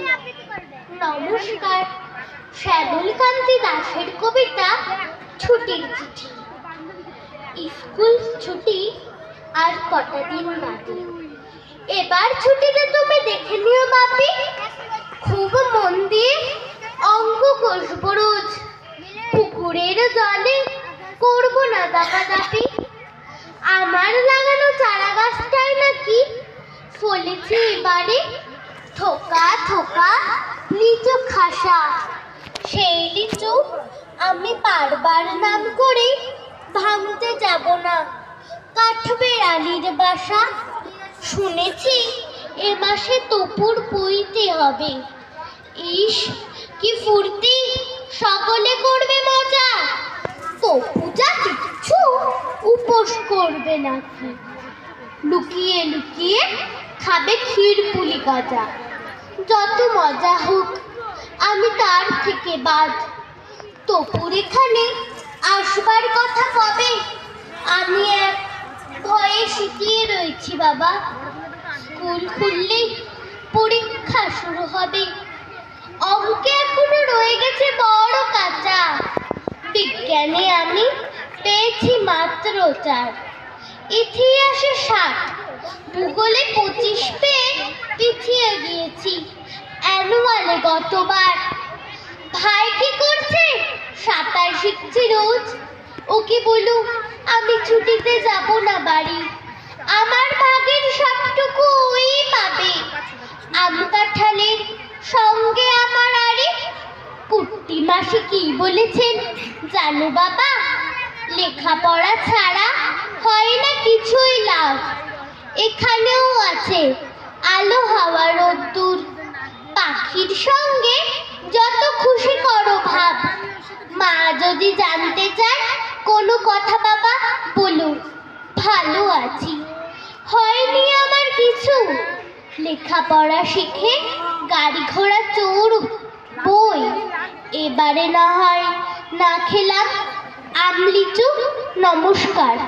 নমস্কার, শ্যামলকান্তি দাসের কবিতা ছুটির চিঠি। স্কুল ছুটি আর কটা দিন বাদে। এবার ছুটিতে তুমি দেখে নিও বাপি। খুব মন দিয়ে অঙ্ক কষবো রোজ। পুকুরের জলে করব না দাপাদাপি। আমার লাগানো চারা গাছটাই নাকি ফলেছে এবারে থোকা থোকা লিচু খাসা। সেই লিচু আমি বারবার নাম করে ভাঙতে যাব না। কাঠবে আলির বাসা। শুনেছি এ মাসে তপুর বইতে হবে। ইস, কি ফুর্তি! সকলে করবে মজা। তপু যা কিচ্ছু উপোস করবে নাকি? লুকিয়ে লুকিয়ে খাবে ক্ষীর পুলি গজা। যত মজা হোক, আমি তার থেকে বাদ। তপুর এখানে আসবার কথা কবে? আমি এক ভয়ে শিখিয়ে রয়েছি, বাবা। স্কুল খুললেই পরীক্ষা শুরু হবে। অঙ্কে এখনও রয়ে গেছে বড় কাঁচা। বিজ্ঞানে আমি পেয়েছি মাত্র চার। ইতিহাসে ষাট, ভূগোলে পঁচিশ পেয়ে পিছিয়ে গিয়েছি অ্যানুয়ালে গতবার। ভাই কি করছে? সাঁতার শিখছি রোজ। ওকে বলু, আমি ছুটিতে যাব না বাড়ি। আমার ভাগের সবটুকু ওই পাবে। আম কাঁঠালের সঙ্গে আমার আরে কুট্টি মাসি কি বলেছেন? জানো বাবা, লেখাপড়া ছাড়া হয় না কিছুই লাভ। এখানেও আছে, আলো সঙ্গে যত খুশি করো ভাব। মা যদি জানতে চায় কোনো কথা বাবা, বলুন। ভালো আছি। হয়নি আমার কিছু। লেখাপড়া শিখে গাড়ি ঘোড়া চোর, বই। এবারে না হয়, না খেলাম। আমলিচু, নমস্কার।